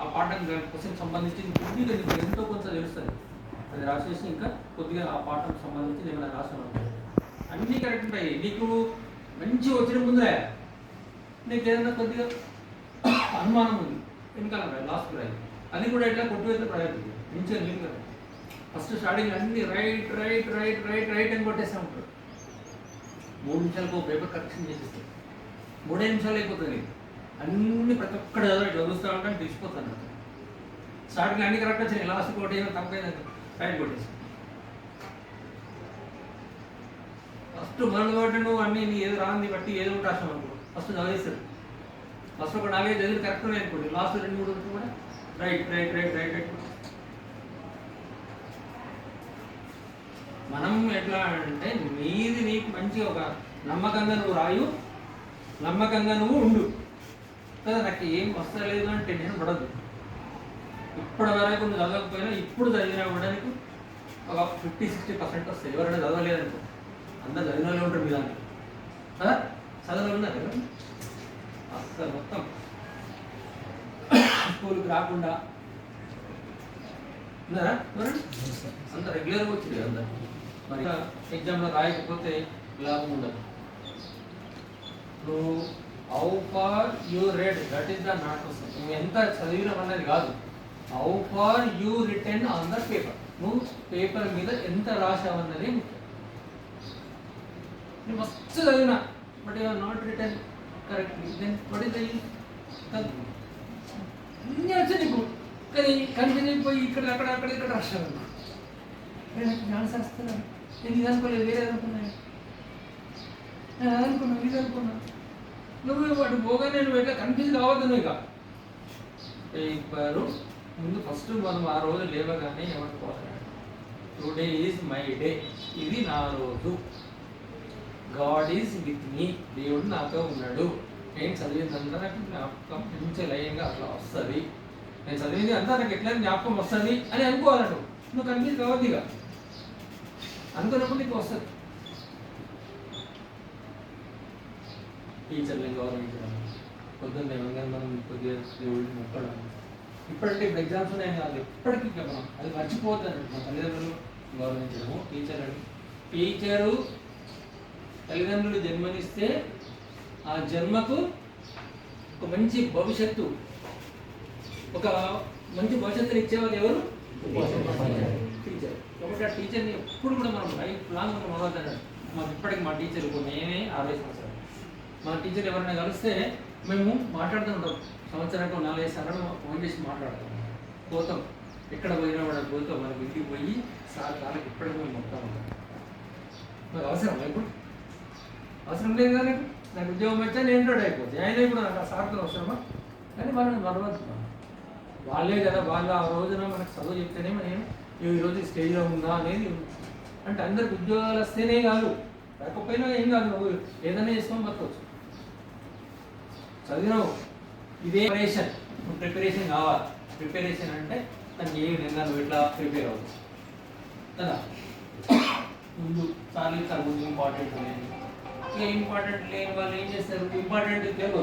ఆ పాఠం క్వశ్చన్ సంబంధించి కొద్దిగా నీకు ఎంతో కొంత తెలుస్తుంది. అది రాసేసి ఇంకా కొద్దిగా ఆ పాఠం సంబంధించి నేను రాసాను అన్నీ కరెక్ట్ ఉంటాయి. నీకు మంచి వచ్చిన ముందే నీకు ఏదైనా కొద్దిగా అనుమానం ఉంది. వెనకాల లాస్ట్ రాయి. అది కూడా ఇట్లా కొట్టువేత ప్రయత్నం మంచిగా లింక్ ఫస్ట్ స్టార్టింగ్ అన్ని right right right right right అని కొట్టేస్తూ ఉంటారు మూడు నిమిషాలకు పేపర్ కరెక్షన్ చేసేస్తారు మూడే నిమిషాలు అయిపోతుంది నీకు. అన్ని ప్రతి ఒక్కటి చదివి చదువుతూ ఉంటాను తెలిసిపోతాను స్టార్టింగ్ అన్ని కరెక్ట్ వచ్చినాయి. లాస్ట్ కోటి ఏమైనా తప్పైంది రైట్ కొట్టేసి. ఫస్ట్ మనం కాబట్టి నువ్వు అన్ని నీ ఏదో రాంది బట్టి ఏదో ఒకటి రాసావు అనుకో. ఫస్ట్ చదివేస్తారు. ఫస్ట్ ఒక నాలుగైదు చదివి కరెక్ట్ ఉన్నాయి అనుకోండి. లాస్ట్ రెండు మూడు కూడా right right right right right మనం ఎట్లా అంటే నీది నీకు మంచి ఒక నమ్మకంగా నువ్వు రాయు. నమ్మకంగా నువ్వు ఉండు. కదా నాకు ఏం వస్తలేదు అని టెన్షన్ పడద్దు ఇప్పటి వరకు నువ్వు చదవకపోయినా ఇప్పుడు చదివినా కూడా నీకు ఒక ఫిఫ్టీ సిక్స్టీ పర్సెంట్ వస్తాయి. ఎవరైనా చదవలేదనుకో. అందరు చదివిన వాళ్ళే ఉంటారు మీ దాంట్లో. కదా చదవలు ఉన్నారు కదా అసలు మొత్తం స్కూల్కి రాకుండా. ఉన్నారా? ఎవరండి? అంత రెగ్యులర్గా వచ్చింది అందరు. మరి ఎగ్జామ్లో రాయకపోతే లాభం ఉండదు. నువ్వు how far you read that is the not నువ్వు ఎంత చదివినావు అనేది కాదు. How far you return on the paper నువ్వు పేపర్ మీద ఎంత రాసావన్నది ముఖ్యం. మస్తు చదివిన but you not return correctly then what is అన్నీ నీకు. కానీ కన్ఫ్యూజ్ పోయి ఇక్కడ అక్కడ అక్కడ ఇక్కడ రాశాను జ్ఞాన శాస్త్రం. నేను ఇది అనుకోలేదు వేరే అనుకున్నాను. నేను అనుకున్నాను ఇది అనుకున్నాను. నువ్వు వాటి పోగానే నువ్వు ఎట్లా కన్ఫ్యూజ్ కావద్దు నువ్వు ఇక. ముందు ఫస్ట్ మనం ఆ రోజు లేవగానే ఏమనుకోవాలి టుడే ఈజ్ మై డే ఇది నా రోజు. గాడ్ ఈజ్ విత్ మీ దేవుడు నాతో ఉన్నాడు. నేను చదివిందంతా నాకు జ్ఞాపకం మంచి లయంగా అట్లా వస్తుంది. నేను చదివింది అంతా నాకు ఎట్లా జ్ఞాపకం వస్తుంది అని అనుకోవాలను నువ్వు? నువ్వు కన్ఫ్యూజ్ కావద్దు ఇక. అనుకున్నప్పుడు నీకు వస్తుంది. టీచర్ని గౌరవించడం పొద్దున్న ఇవ్వగానే మనం కొద్దిగా దేవుడిని మొక్కడం. ఇప్పటికే ఇప్పుడు ఎగ్జామ్స్ ఉన్నాయి కాదు ఎప్పటికీ మనం అది మర్చిపోతాను మా తల్లిదండ్రులు. గౌరవించడము. టీచర్ టీచరు తల్లిదండ్రులు జన్మనిస్తే ఆ జన్మకు ఒక మంచి భవిష్యత్తు. ఒక మంచి భవిష్యత్తుని ఇచ్చేవాళ్ళు ఎవరు? టీచర్. కాబట్టి ఆ టీచర్ని ఎప్పుడు కూడా మనం లైఫ్ లాంగ్ మనం అవ్వద్దు మాకు ఇప్పటికి మా టీచర్ మేమే అరవై మా టీచర్ ఎవరైనా కలిస్తే మేము మాట్లాడుతూ ఉంటాం. సంవత్సరానికి నాలుగైదు సార్లు ఫోన్ చేసి మాట్లాడతాం. పోతాం. ఎక్కడ పోయినా కూడా పోతాం. మనకి ఇంటికి పోయి సార్ కాళ్ళకి ఇప్పటికి మేము మొత్తం ఉంటాం అవసరం ఇప్పుడు. అవసరం లేదు కానీ నాకు? ఉద్యోగం వచ్చా నేను ఎంట్రోడ్ అయిపోతుంది ఆయన అయిపోయి నాకు ఆ సార్తో అవసరమా? కానీ వాళ్ళని మరవద్దు వాళ్ళే కదా వాళ్ళు ఆ రోజున మనకు చదువు చెప్తేనే మనం ఈ రోజు స్టేజ్లో ఉందా? అనేది అంటే అందరికి ఉద్యోగాలు వస్తేనే కాదు. లేకపోయినా ఏం కాదు నువ్వు. ఏదైనా చేసుకొని బతకవచ్చు చదివినావు. ఇదే ప్రిపరేషన్ ప్రిపరేషన్ కావాలి. ప్రిపరేషన్ అంటే తను ఏ విధంగా నువ్వు ఇట్లా ప్రిపేర్ అవ్వచ్చు కదా? ముందు సార్లు తన ముందు ఇంపార్టెంట్ లేదు ఇంకా ఇంపార్టెంట్ లేని వాళ్ళు ఏం చేస్తారు? ఇంపార్టెంట్ తెలియదు